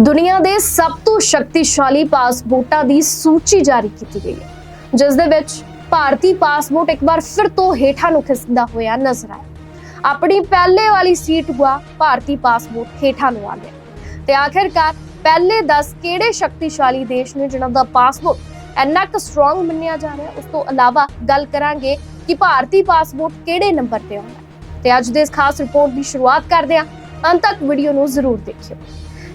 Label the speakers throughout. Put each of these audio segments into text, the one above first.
Speaker 1: ਦੁਨੀਆ ਦੇ ਸਭ ਤੋਂ ਸ਼ਕਤੀਸ਼ਾਲੀ ਪਾਸਪੋਰਟਾਂ ਦੀ ਸੂਚੀ ਜਾਰੀ ਕੀਤੀ ਗਈ ਹੈ, ਜਿਸ ਦੇ ਵਿੱਚ ਭਾਰਤੀ ਪਾਸਪੋਰਟ ਇੱਕ ਵਾਰ ਫਿਰ ਤੋਂ ਹੇਠਾਂ ਨੂੰ ਖਿਸਕਦਾ ਹੋਇਆ ਨਜ਼ਰ ਆਇਆ। ਆਪਣੀ ਪਹਿਲੇ ਵਾਲੀ ਸੀਟ ਹੁਆ ਭਾਰਤੀ ਪਾਸਪੋਰਟ ਹੇਠਾਂ ਨੂੰ ਆ ਗਿਆ। ਤੇ ਆਖਿਰਕਾਰ ਪਹਿਲੇ 10 ਕਿਹੜੇ ਸ਼ਕਤੀਸ਼ਾਲੀ ਦੇਸ਼ ਨੇ ਜਿਨ੍ਹਾਂ ਦਾ ਪਾਸਪੋਰਟ ਇੰਨਾ ਕੁ ਸਟਰੋਂਗ ਮੰਨਿਆ ਜਾ ਰਿਹਾ, ਉਸ ਤੋਂ ਇਲਾਵਾ ਗੱਲ ਕਰਾਂਗੇ ਕਿ ਭਾਰਤੀ ਪਾਸਪੋਰਟ ਕਿਹੜੇ ਨੰਬਰ ਤੇ ਆਉਂਦਾ ਹੈ। ਤੇ ਅੱਜ ਦੇ ਇਸ ਖਾਸ ਰਿਪੋਰਟ ਦੀ ਸ਼ੁਰੂਆਤ ਕਰਦੇ ਹਾਂ। ਅੰਤ ਤੱਕ ਵੀਡੀਓ ਨੂੰ ਜ਼ਰੂਰ ਦੇਖਿਓ।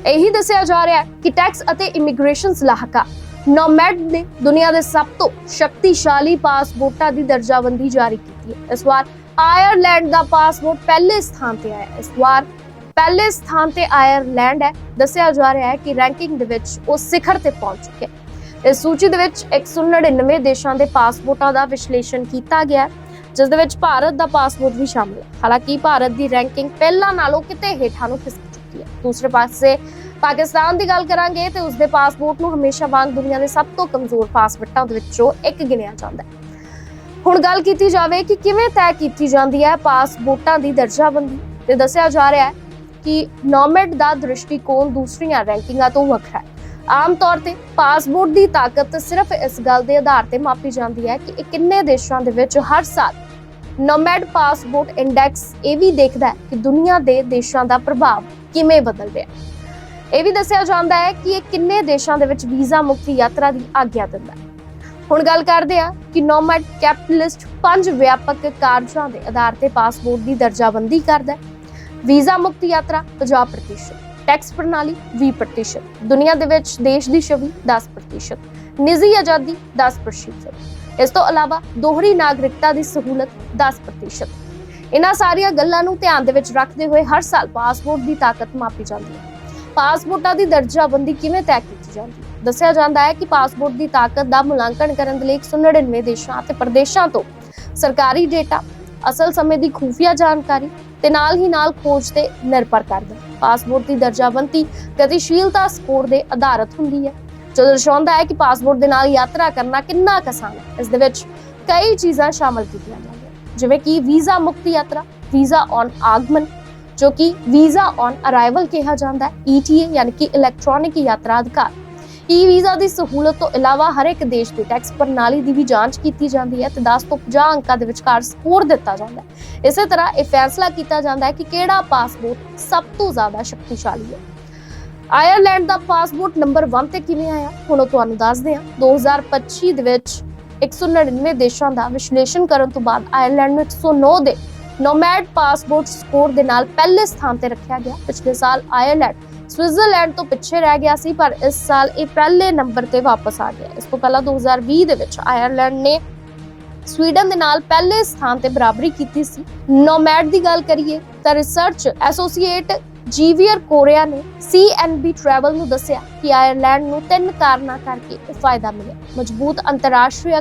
Speaker 1: ਇਹੀ ਦੱਸਿਆ ਜਾ ਰਿਹਾ ਹੈ ਕਿ ਟੈਕਸ ਅਤੇ ਇਮੀਗ੍ਰੇਸ਼ਨ ਸਲਾਹਕਾਰ ਨੋਮੈਡ ਨੇ ਦੁਨੀਆ ਦੇ ਸਭ ਤੋਂ ਸ਼ਕਤੀਸ਼ਾਲੀ ਪਾਸਪੋਰਟਾਂ ਦੀ ਦਰਜਾਬੰਦੀ ਜਾਰੀ ਕੀਤੀ ਹੈ। ਇਸ ਵਾਰ ਆਇਰਲੈਂਡ ਦਾ ਪਾਸਪੋਰਟ ਪਹਿਲੇ ਸਥਾਨ ਤੇ ਆਇਆ ਹੈ। ਇਸ ਵਾਰ ਪਹਿਲੇ ਸਥਾਨ ਤੇ ਆਇਰਲੈਂਡ ਹੈ। ਦੱਸਿਆ ਜਾ ਰਿਹਾ ਹੈ ਕਿ ਰੈਂਕਿੰਗ ਦੇ ਵਿੱਚ ਉਹ ਸਿਖਰ ਤੇ ਪਹੁੰਚ ਚੁੱਕਿਆ ਹੈ। ਇਸ ਸੂਚੀ ਦੇ ਵਿੱਚ 199 ਦੇਸ਼ਾਂ ਦੇ ਪਾਸਪੋਰਟਾਂ ਦਾ ਵਿਸ਼ਲੇਸ਼ਣ ਕੀਤਾ ਗਿਆ ਹੈ, ਜਿਸ ਦੇ ਵਿੱਚ ਭਾਰਤ ਦਾ ਪਾਸਪੋਰਟ ਵੀ ਸ਼ਾਮਲ ਹੈ। ਹਾਲਾਂਕਿ ਭਾਰਤ ਦੀ ਰੈਂਕਿੰਗ ਪਹਿਲਾਂ ਨਾਲੋਂ ਕਿਤੇ ਹੇਠਾਂ ਨੂੰ ਖਿਸਕ ਦੂਸਰੇ ਪਾਸੇ ਪਾਕਿਸਤਾਨ ਦੀ ਗੱਲ ਕਰਾਂਗੇ ਤੇ ਉਸਦੇ ਪਾਸਪੋਰਟ ਨੂੰ ਹਮੇਸ਼ਾ ਵਾਂਗ ਦੁਨੀਆ ਦੇ ਸਭ ਤੋਂ ਕਮਜ਼ੋਰ ਪਾਸਪੋਰਟਾਂ ਦੇ ਵਿੱਚੋਂ ਇੱਕ ਗਿਣਿਆ ਜਾਂਦਾ ਹੈ। ਹੁਣ ਗੱਲ ਕੀਤੀ ਜਾਵੇ ਕਿ ਕਿਵੇਂ ਤੈਅ ਕੀਤੀ ਜਾਂਦੀ ਹੈ ਪਾਸਪੋਰਟਾਂ ਦੀ ਦਰਜਾਬੰਦੀ ਤੇ ਦੱਸਿਆ ਜਾ ਰਿਹਾ ਹੈ ਕਿ ਨੋਮੈਡ ਦਾ ਦ੍ਰਿਸ਼ਟੀਕੋਣ ਦੂਸਰੀਆਂ ਰੈਂਕਿੰਗਾਂ ਤੋਂ ਵੱਖਰਾ ਹੈ। ਆਮ ਤੌਰ ਤੇ ਪਾਸਪੋਰਟ ਦੀ ਤਾਕਤ ਸਿਰਫ ਇਸ ਗੱਲ ਦੇ ਆਧਾਰ ਤੇ ਮਾਪੀ ਜਾਂਦੀ ਹੈ ਕਿ ਇਹ ਕਿੰਨੇ ਦੇਸ਼ਾਂ ਦੇ ਵਿੱਚ ਹਰ ਸਾਲ ਨੋਮੈਡ ਪਾਸਪੋਰਟ ਇੰਡੈਕਸ ਇਹ ਵੀ ਦੇਖਦਾ ਹੈ ਕਿ ਦੁਨੀਆ ਦੇ ਦੇਸ਼ਾਂ ਦਾ ਪ੍ਰਭਾਵ ਕਿਵੇਂ ਬਦਲ ਰਿਹਾ ਇਹ ਵੀ ਦੱਸਿਆ ਜਾਂਦਾ ਹੈ ਕਿ ਇਹ ਕਿੰਨੇ ਦੇਸ਼ਾਂ ਦੇ ਵਿੱਚ ਵੀਜ਼ਾ ਮੁਕਤ ਯਾਤਰਾ ਦੀ ਆਗਿਆ ਦਿੰਦਾ ਹੈ। ਹੁਣ ਗੱਲ ਕਰਦੇ ਆ ਕਿ ਨੋਮੈਡ ਕੈਪੀਟਲਿਸਟ ਪੰਜ ਵਿਆਪਕ ਕਾਰਜਾਂ ਦੇ ਆਧਾਰ ਤੇ ਪਾਸਪੋਰਟ ਦੀ ਦਰਜਾਬੰਦੀ ਕਰਦਾ ਹੈ। ਵੀਜ਼ਾ ਮੁਕਤ ਯਾਤਰਾ 50% ਟੈਕਸ ਪ੍ਰਣਾਲੀ 20% ਦੁਨੀਆ ਦੇ ਵਿੱਚ ਦੇਸ਼ ਦੀ ਛਵੀ 10% ਨਿੱਜੀ ਆਜ਼ਾਦੀ 10% ਇਸ ਤੋਂ ਇਲਾਵਾ ਦੋਹਰੀ ਨਾਗਰਿਕਤਾ ਦੀ ਸਹੂਲਤ 10% ਇਹਨਾਂ ਸਾਰੀਆਂ ਗੱਲਾਂ ਨੂੰ ਧਿਆਨ ਦੇ ਵਿੱਚ ਰੱਖਦੇ ਹੋਏ ਹਰ ਸਾਲ ਪਾਸਪੋਰਟ ਦੀ ਤਾਕਤ ਮਾਪੀ ਜਾਂਦੀ ਹੈ। ਪਾਸਪੋਰਟਾਂ ਦੀ ਦਰਜਾਬੰਦੀ ਕਿਵੇਂ ਤੈਅ ਕੀਤੀ ਜਾਂਦੀ ਹੈ? ਦੱਸਿਆ ਜਾਂਦਾ ਹੈ ਕਿ ਪਾਸਪੋਰਟ ਦੀ ਤਾਕਤ ਦਾ ਮੁਲਾਂਕਣ ਕਰਨ ਦੇ ਲਈ 199 ਦੇਸ਼ਾਂ ਅਤੇ ਪ੍ਰਦੇਸ਼ਾਂ ਤੋਂ ਸਰਕਾਰੀ ਡੇਟਾ, ਅਸਲ ਸਮੇਂ ਦੀ ਖੂਫੀਆ ਜਾਣਕਾਰੀ ਤੇ ਨਾਲ ਹੀ ਨਾਲ ਖੋਜ ਤੇ ਨਿਰਭਰ ਕਰਦਾ ਹੈ ਪਾਸਪੋਰਟ ਦੀ ਦਰਜਾਬੰਦੀ ਗਤੀਸ਼ੀਲਤਾ ਸਕੋਰ ਦੇ ਆਧਾਰਿਤ ਹੁੰਦੀ ਹੈ। ਜੋ ਦਰਸਾਉਂਦਾ ਹੈ ਕਿ ਪਾਸਪੋਰਟ ਦੇ ਨਾਲ ਯਾਤਰਾ ਕਰਨਾ ਕਿੰਨਾ ਕੁ ਆਸਾਨ ਹੈ, ਇਸ ਦੇ ਵਿੱਚ ਕਈ ਚੀਜ਼ਾਂ ਸ਼ਾਮਲ ਕੀਤੀਆਂ ਜਾਂਦੀਆਂ ਜਿਵੇਂ ਕਿ ਵੀਜ਼ਾ ਮੁਕਤ ਯਾਤਰਾ, ਵੀਜ਼ਾ ਔਨ ਆਗਮਨ, ਜੋ ਕਿ ਵੀਜ਼ਾ ਔਨ ਅਰਾਈਵਲ ਕਿਹਾ ਜਾਂਦਾ ਹੈ ETA ਯਾਨੀ ਕਿ ਇਲੈਕਟ੍ਰੋਨਿਕ ਯਾਤਰਾ ਅਧਿਕਾਰ। ਈ ਵੀਜ਼ਾ ਦੀ ਸਹੂਲਤ ਤੋਂ ਇਲਾਵਾ ਹਰ ਇੱਕ ਦੇਸ਼ ਦੀ ਟੈਕਸ ਪ੍ਰਣਾਲੀ ਦੀ ਵੀ ਜਾਂਚ ਕੀਤੀ ਜਾਂਦੀ ਹੈ ਤੇ 10 ਤੋਂ 50 ਅੰਕਾਂ ਦੇ ਵਿਚਕਾਰ ਸਕੋਰ ਦਿੱਤਾ ਜਾਂਦਾ ਹੈ। ਇਸੇ ਤਰ੍ਹਾਂ ਇਹ ਫੈਸਲਾ ਕੀਤਾ ਜਾਂਦਾ ਹੈ ਕਿ ਕਿਹੜਾ ਪਾਸਪੋਰਟ ਸਭ ਤੋਂ ਜ਼ਿਆਦਾ ਸ਼ਕਤੀਸ਼ਾਲੀ ਹੈ। ਆਇਰਲੈਂਡ ਦਾ ਪਾਸਪੋਰਟ ਨੰਬਰ 1 ਤੇ ਕਿਵੇਂ ਆਇਆ? ਹੁਣ ਤੁਹਾਨੂੰ ਦੱਸਦੇ ਹਾਂ। 2025 ਦੇ ਵਿੱਚ 199 ਦੇਸ਼ਾਂ ਦਾ ਵਿਸ਼ਲੇਸ਼ਣ ਕਰਨ ਤੋਂ ਬਾਅਦ ਆਇਰਲੈਂਡ ਨੂੰ 109 ਦੇ ਨੋਮੈਡ ਪਾਸਪੋਰਟ ਸਕੋਰ ਦੇ ਨਾਲ ਪਹਿਲੇ ਸਥਾਨ ਤੇ ਰੱਖਿਆ ਗਿਆ। ਪਿਛਲੇ ਸਾਲ ਆਇਰਲੈਂਡ ਸਵਿਟਜ਼ਰਲੈਂਡ ਤੋਂ ਪਿੱਛੇ ਰਹਿ ਗਿਆ ਸੀ, ਪਰ ਇਸ ਸਾਲ ਇਹ ਪਹਿਲੇ ਨੰਬਰ ਤੇ ਵਾਪਸ ਆ ਗਿਆ। ਇਸ ਤੋਂ ਪਹਿਲਾਂ 2020 ਦੇ ਵਿੱਚ ਆਇਰਲੈਂਡ ਨੇ ਸਵੀਡਨ ਦੇ ਨਾਲ ਪਹਿਲੇ ਸਥਾਨ ਤੇ ਬਰਾਬਰੀ ਕੀਤੀ ਸੀ। ਨੋਮੈਡ ਦੀ ਗੱਲ ਕਰੀਏ ਤਾਂ ਰਿਸਰਚ ਐਸੋਸੀਏਟ ਜੀਵੀਅਰ ਕੋਰੀਆ ਨੇ ਸੀਐਨਬੀ ਟਰੈਵਲ ਨੂੰ ਦੱਸਿਆ ਕਿ ਆਇਰਲੈਂਡ ਨੂੰ ਤਿੰਨ ਕਾਰਨਾਂ ਕਰਕੇ ਇਹ ਫਾਇਦਾ ਮਿਲਿਆ। ਮਜ਼ਬੂਤ ਅੰਤਰਰਾਸ਼ਟਰੀ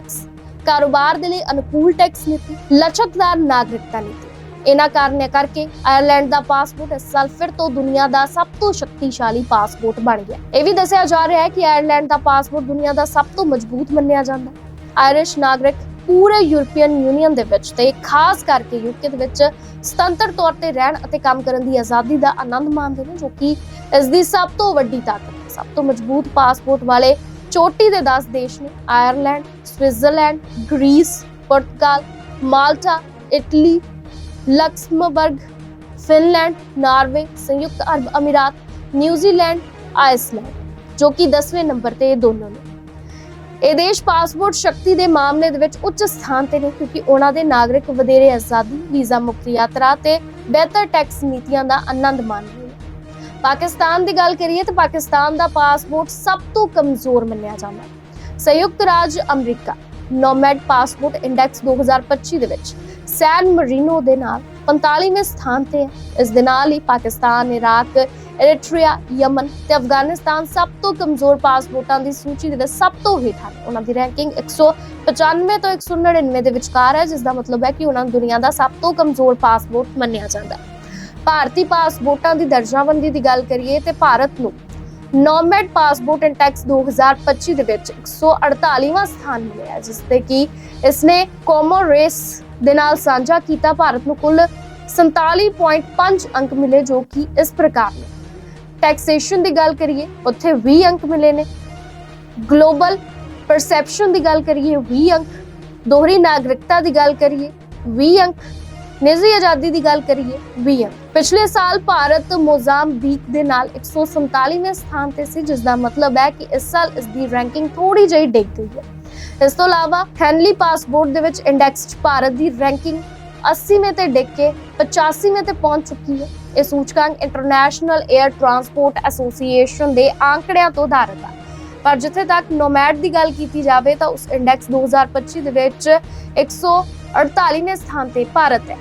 Speaker 1: ਕਾਰੋਬਾਰ ਦੇ ਲਈ ਅਨੁਕੂਲ ਟੈਕਸ ਨੀਤੀ, ਲਚਕਦਾਰ ਨਾਗਰਿਕਤਾ ਨੀਤੀ। ਇਹਨਾਂ ਕਾਰਨਾਂ ਕਰਕੇ ਆਇਰਲੈਂਡ ਦਾ ਪਾਸਪੋਰਟ ਇਸ ਸਾਲ ਫਿਰ ਤੋਂ ਦੁਨੀਆ ਦਾ ਸਭ ਤੋਂ ਸ਼ਕਤੀਸ਼ਾਲੀ ਪਾਸਪੋਰਟ ਬਣ ਗਿਆ। ਇਹ ਵੀ ਦੱਸਿਆ ਜਾ ਰਿਹਾ ਹੈ ਕਿ ਆਇਰਲੈਂਡ ਦਾ ਪਾਸਪੋਰਟ ਦੁਨੀਆ ਦਾ ਸਭ ਤੋਂ ਮਜ਼ਬੂਤ ਮੰਨਿਆ ਜਾਂਦਾ ਹੈ। ਆਇਰਿਸ਼ ਨਾਗਰਿਕ ਪੂਰੇ ਯੂਰਪੀਅਨ ਯੂਨੀਅਨ ਦੇ ਵਿੱਚ ਤੇ ਖਾਸ ਕਰਕੇ ਯੂਕੇ ਦੇ ਵਿੱਚ ਸੁਤੰਤਰ ਤੌਰ ਤੇ ਰਹਿਣ ਅਤੇ ਕੰਮ ਕਰਨ ਦੀ ਆਜ਼ਾਦੀ ਦਾ ਆਨੰਦ ਮਾਣਦੇ ਨੇ, ਜੋ ਕਿ ਇਸ ਦੀ ਸਭ ਤੋਂ ਵੱਡੀ ਤਾਕਤ ਹੈ। ਸਭ ਤੋਂ ਮਜ਼ਬੂਤ ਪਾਸਪੋਰਟ ਵਾਲੇ ਚੋਟੀ ਦੇ 10 ਦੇਸ਼ ਨੇ, Ireland, Switzerland, Greece, Portugal, Malta, Italy, Luxembourg, Finland, Norway, ਸੰਯੁਕਤ ਅਰਬ ਅਮੀਰਾਤ, ਨਿਊਜ਼ੀਲੈਂਡ ਆਈਸਲੈਂਡ ਜੋ ਕਿ 10ਵੇਂ ਨੰਬਰ ਤੇ ਇਹ ਦੋਨੋਂ ਨੇ। ਇਹ ਦੇਸ਼ ਪਾਸਪੋਰਟ ਸ਼ਕਤੀ ਦੇ ਮਾਮਲੇ ਦੇ ਵਿੱਚ ਉੱਚ ਸਥਾਨ ਤੇ ਨੇ, ਕਿਉਂਕਿ ਉਹਨਾਂ ਦੇ ਨਾਗਰਿਕ ਵਧੇਰੇ ਆਜ਼ਾਦੀ, ਵੀਜ਼ਾ ਮੁਕਤ ਯਾਤਰਾ ਤੇ ਬਿਹਤਰ ਟੈਕਸ ਨੀਤੀਆਂ ਦਾ ਆਨੰਦ ਮਾਣ ਰਹੇ ਨੇ। ਪਾਕਿਸਤਾਨ ਦੀ ਗੱਲ ਕਰੀਏ ਤਾਂ ਪਾਕਿਸਤਾਨ ਦਾ ਪਾਸਪੋਰਟ ਸਭ ਤੋਂ ਕਮਜ਼ੋਰ ਮੰਨਿਆ ਜਾਂਦਾ ਹੈ। ਸੰਯੁਕਤ ਰਾਜ ਅਮਰੀਕਾ, ਨੋਮੈਡ ਪਾਸਪੋਰਟ ਇੰਡੈਕਸ 2025 ਦੇ ਵਿੱਚ ਸੈਨ ਮਰੀਨੋ ਦੇ ਨਾਲ 45ਵੇਂ ਸਥਾਨ ਤੇ ਹੈ। ਇਸ ਦੇ ਨਾਲ ਹੀ ਪਾਕਿਸਤਾਨ, ਇਰਾਕ, ਐਰੀਟਰੀਆ, ਯਮਨ ਤੇ ਅਫਗਾਨਿਸਤਾਨ ਸਭ ਤੋਂ ਕਮਜ਼ੋਰ ਪਾਸਪੋਰਟਾਂ ਦੀ ਸੂਚੀ ਦੇ ਸਭ ਤੋਂ ਹੇਠਾਂ ਨੇ। ਉਹਨਾਂ ਦੀ ਰੈਂਕਿੰਗ 195 ਤੋਂ 199 ਦੇ ਵਿਚਕਾਰ ਹੈ, ਜਿਸ ਦਾ ਮਤਲਬ ਹੈ ਕਿ ਉਹਨਾਂ ਨੂੰ ਦੁਨੀਆ ਦਾ ਸਭ ਤੋਂ ਕਮਜ਼ੋਰ ਪਾਸਪੋਰਟ ਮੰਨਿਆ ਜਾਂਦਾ ਹੈ। ਭਾਰਤੀ ਪਾਸਪੋਰਟਾਂ ਦੀ ਦਰਜਾਬੰਦੀ ਦੀ ਗੱਲ ਕਰੀਏ ਤੇ ਭਾਰਤ ਨੂੰ ਨੋਮੈਡ ਪਾਸਪੋਰਟ ਇੰਡੈਕਸ 2025 ਦੇ ਵਿੱਚ 148ਵਾਂ ਸਥਾਨ ਮਿਲਿਆ ਜਿਸ ਤੇ ਕਿ ਇਸਨੇ ਕੋਮੋਰੇਸ ਦੇ ਨਾਲ ਸਾਂਝਾ ਕੀਤਾ ਭਾਰਤ ਨੂੰ ਕੁੱਲ 47.5 ਅੰਕ ਮਿਲੇ ਜੋ ਕਿ ਇਸ ਪ੍ਰਕਾਰ ਨੇ। ਟੈਕਸੇਸ਼ਨ ਦੀ ਗੱਲ ਕਰੀਏ, ਉੱਥੇ 20 ਅੰਕ ਮਿਲੇ ਨੇ। ਗਲੋਬਲ ਪਰਸੈਪਸ਼ਨ ਦੀ ਗੱਲ ਕਰੀਏ 20 ਅੰਕ। ਦੋਹਰੀ ਨਾਗਰਿਕਤਾ ਦੀ ਗੱਲ ਕਰੀਏ 20 ਅੰਕ। ਨਿੱਜੀ ਆਜ਼ਾਦੀ ਦੀ ਗੱਲ ਕਰੀਏ 20 ਅੰਕ। ਪਿਛਲੇ ਸਾਲ ਭਾਰਤ ਮੋਜ਼ਾਮਬੀਕ ਦੇ ਨਾਲ 147ਵੇਂ ਸਥਾਨ ਤੇ ਸੀ ਜਿਸ ਦਾ ਮਤਲਬ ਹੈ ਕਿ ਇਸ ਸਾਲ ਇਸ ਦੀ ਰੈਂਕਿੰਗ ਥੋੜੀ ਜਿਹੀ ਡਿੱਗ ਗਈ ਹੈ। ਇਸ ਤੋਂ ਇਲਾਵਾ ਹੈਨਲੀ ਪਾਸਪੋਰਟ ਦੇ ਵਿੱਚ ਇੰਡੈਕਸ 'ਚ ਭਾਰਤ ਦੀ ਰੈਂਕਿੰਗ 80ਵੇਂ ਤੇ ਡਿੱਗ ਕੇ 85ਵੇਂ ਤੇ ਪਹੁੰਚ ਚੁੱਕੀ ਹੈ। ਇਹ ਸੂਚਕਾਂਕ ਇੰਟਰਨੈਸ਼ਨਲ 에ਅਰ ਟਰਾਂਸਪੋਰਟ ਐਸੋਸੀਏਸ਼ਨ ਦੇ ਆંકੜਿਆਂ ਤੋਂ ਆਧਾਰਿਤ ਹੈ ਪਰ ਜਿੱਥੇ ਤੱਕ ਨੋਮੈਡ ਦੀ ਗੱਲ ਕੀਤੀ ਜਾਵੇ ਤਾਂ ਉਸ ਇੰਡੈਕਸ 2025 ਦੇ ਵਿੱਚ 148ਵੇਂ ਸਥਾਨ ਤੇ ਭਾਰਤ ਹੈ।